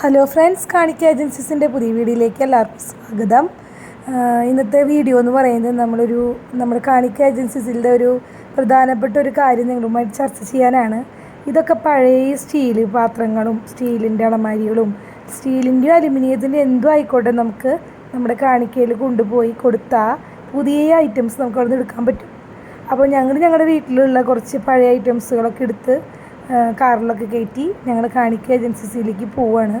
Hello friends കാണിക്ക ഏജൻസീസിന്റെ പുതിയ വീഡിയോയിലേക്ക് എല്ലാവർക്കും സ്വാഗതം. ഇന്നത്തെ വീഡിയോ എന്ന് പറയുന്നത് നമ്മളൊരു നമ്മുടെ കാണിക്ക ഏജൻസീസിന്റെ ഒരു പ്രധാനപ്പെട്ട ഒരു കാര്യം നിങ്ങളുമായിട്ട് ചർച്ച ചെയ്യാനാണ്. ഇതൊക്കെ പഴയ സ്റ്റീൽ പാത്രങ്ങളും സ്റ്റീലിന്റെ അളമാരികളും സ്റ്റീലിന്റെയോ അലുമിനിയത്തിന്റെ എന്തും ആയിക്കോട്ടെ നമുക്ക് നമ്മുടെ കാണിക്കയിൽ കൊണ്ടുപോയി കൊടുത്താൽ പുതിയ ഐറ്റംസ് നമുക്ക് അവിടെ നിന്ന് എടുക്കാൻ പറ്റും. അപ്പോൾ ഞങ്ങൾ ഞങ്ങളുടെ വീട്ടിലുള്ള കുറച്ച് പഴയ ഐറ്റംസുകളൊക്കെ എടുത്ത് കാറിലൊക്കെ കയറ്റി ഞങ്ങൾ കാണിക്ക ഏജൻസീസിലേക്ക് പോവുകയാണ്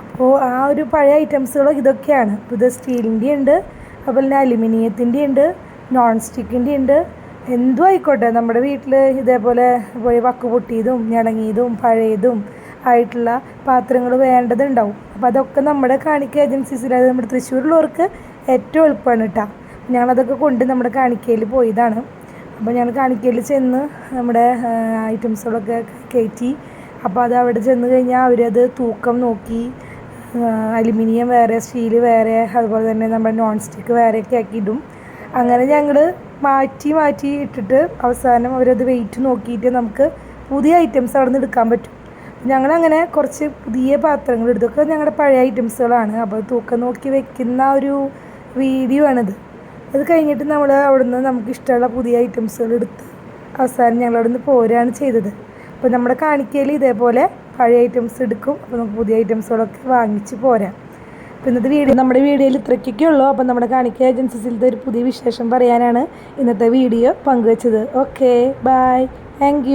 അപ്പോൾ ആ ഒരു പഴയ ഐറ്റംസുകൾ ഇതൊക്കെയാണ്. ഇത് സ്റ്റീലിന്റെ ഉണ്ട് അതുപോലെ തന്നെ അലുമിനിയത്തിന്റെ ഉണ്ട് നോൺ സ്റ്റിക്കിന്റെ ഉണ്ട്. എന്തും ആയിക്കോട്ടെ നമ്മുടെ വീട്ടിൽ ഇതേപോലെ പോയി വക്ക് പൊട്ടിയതും ഞണങ്ങിയതും പഴയതും ആയിട്ടുള്ള പാത്രങ്ങൾ വേണ്ടതുണ്ടാവും. അപ്പോൾ അതൊക്കെ നമ്മുടെ കാണിക്ക ഏജൻസീസിൽ അത് നമ്മുടെ തൃശ്ശൂരിലുള്ളവർക്ക് ഏറ്റവും എളുപ്പമാണ് കേട്ടോ ഞങ്ങളതൊക്കെ കൊണ്ട് നമ്മുടെ കാണിക്കയിൽ പോയതാണ്. അപ്പോൾ ഞങ്ങൾ കാണിക്കയിൽ ചെന്ന് നമ്മുടെ ഐറ്റംസുകളൊക്കെ കയറ്റി. അപ്പോൾ അത് അവിടെ ചെന്ന് കഴിഞ്ഞാൽ അവരത് തൂക്കം നോക്കി അലുമിനിയം വേറെ സ്റ്റീൽ വേറെ അതുപോലെ തന്നെ നമ്മുടെ നോൺ സ്റ്റിക്ക് വേറെയൊക്കെ ആക്കി ഇടും അങ്ങനെ ഞങ്ങൾ മാറ്റി മാറ്റി ഇട്ടിട്ട് അവസാനം അവരത് വെയിറ്റ് നോക്കിയിട്ട് നമുക്ക് പുതിയ ഐറ്റംസ് അവിടെ നിന്ന് എടുക്കാൻ പറ്റും. ഞങ്ങളങ്ങനെ കുറച്ച് പുതിയ പാത്രങ്ങൾ എടുത്തൊക്കെ ഞങ്ങളുടെ പഴയ ഐറ്റംസുകളാണ് അപ്പോൾ തൂക്കം നോക്കി വെക്കുന്ന ഒരു വീഡിയോ ആണിത്. അത് കഴിഞ്ഞിട്ട് നമ്മൾ അവിടുന്ന് നമുക്ക് ഇഷ്ടമുള്ള പുതിയ ഐറ്റംസുകൾ എടുത്ത് അവസാനം ഞങ്ങൾ അവിടുന്ന് പോരുകയാണ് ചെയ്തത്. അപ്പോൾ നമ്മുടെ കാണിക്കയിൽ ഇതേപോലെ പഴയ ഐറ്റംസ് എടുക്കും. അപ്പോൾ നമുക്ക് പുതിയ ഐറ്റംസുകളൊക്കെ വാങ്ങിച്ച് പോരാം. അപ്പോൾ ഇന്നത്തെ വീഡിയോ നമ്മുടെ വീഡിയോയിൽ ഇത്രയ്ക്കൊക്കെ ഉള്ളൂ. അപ്പോൾ നമ്മുടെ കാണിക്ക ഏജൻസീസിലത്തെ ഒരു പുതിയ വിശേഷം പറയാനാണ് ഇന്നത്തെ വീഡിയോ പങ്കുവച്ചത്. Okay bye thank